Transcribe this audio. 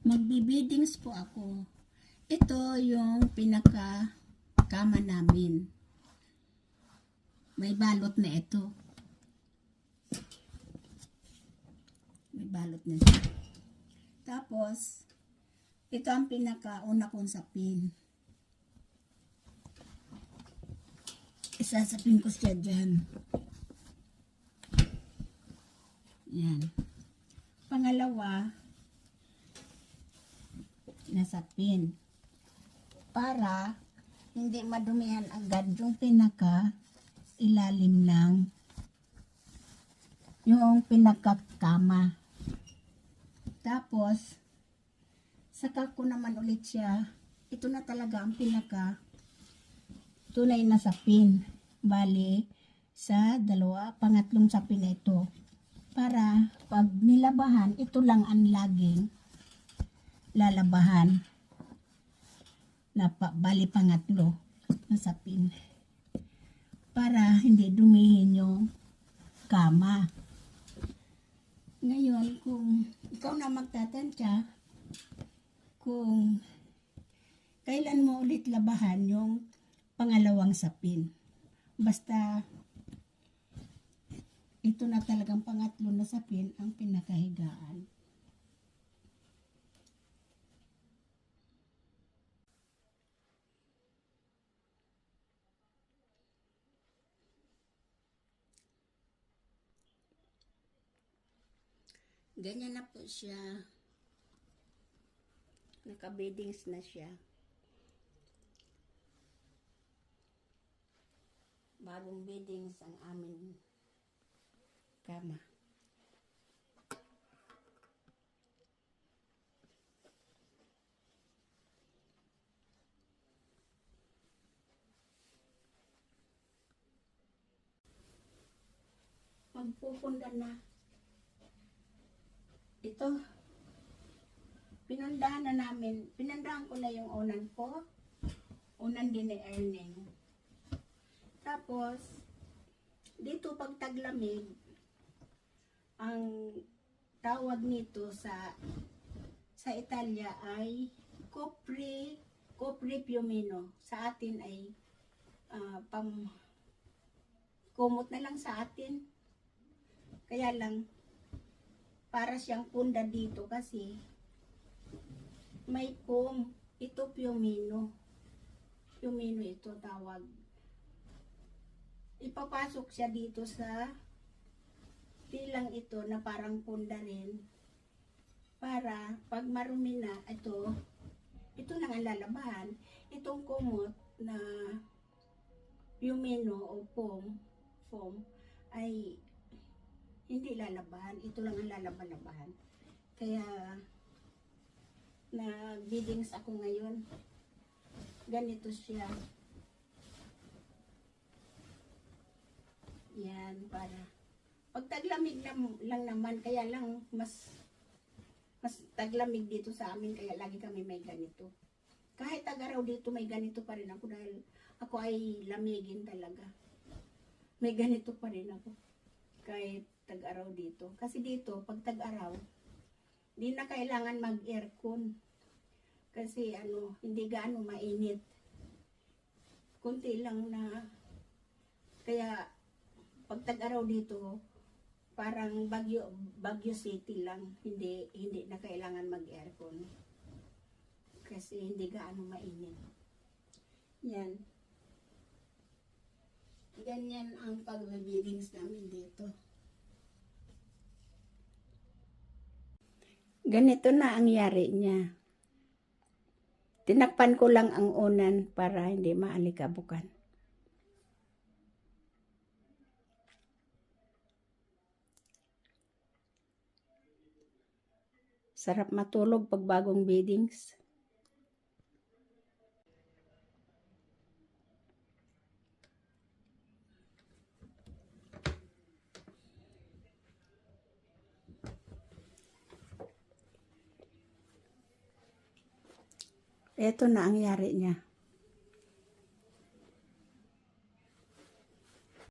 Magbibidings po ako. Ito yung pinaka kama namin. May balot na ito. May balot na siya. Tapos, ito ang pinakauna kong sapin. Isasapin ko siya dyan. Yan. Pangalawa, nasa pin. Para hindi madumihan agad yung pinaka ilalim ng yung pinakakama. Tapos, saka ko naman ulit siya. Ito na talaga ang pinaka tunay na sapin. Bali, sa dalawa, pangatlong sapin na ito. Para pag nilabahan, ito lang ang laging lalabahan na pa, bali pangatlo na sapin para hindi dumihin yung kama. Ngayon, kung ikaw na magtatansya, kung kailan mo ulit labahan yung pangalawang sapin. Basta ito na talagang pangatlo na sapin ang pinakahigaan. Ganyan na po siya. Naka-beddings na siya. Bagong beddings ang amin kama. Magpupunda na. Ito, pinundahan na namin. Pinundahan ko na yung unan ko. Unan din ni earning. Tapos, dito pag taglamig, ang tawag nito sa sa Italia ay Copri Copri Piumino. Sa atin ay ah, pam kumot na lang sa atin. Kaya lang para siyang punda dito kasi may pum. Ito Piumino. Piumino ito tawag. Ipapasok siya dito sa tilang ito na parang punda rin para pag marumi na ito ito lang ang lalabahan itong kumot na yumino o foam foam ay hindi lalabahan ito lang ang lalaban-labahan kaya na biddings ako ngayon ganito siya yan para pag taglamig lang, lang naman, kaya lang mas mas taglamig dito sa amin, kaya lagi kami may ganito. Kahit tag-araw dito, may ganito pa rin ako dahil ako ay lamigin talaga. May ganito pa rin ako. Kahit tag-araw dito. Kasi dito, pag tag-araw, di na kailangan mag-aircon. Kasi ano, hindi gaano mainit. Kunti lang na, kaya pag tag-araw dito, parang Bagyo Bagyo City lang, hindi hindi na kailangan mag-aircon. Kasi hindi gaano mainit. Yan. Ganyan ang pag-readings namin dito. Ganito na ang yari niya. Tinakpan ko lang ang unan para hindi maalikabukan. Sarap matulog pag bagong beddings. Ito na ang yari niya.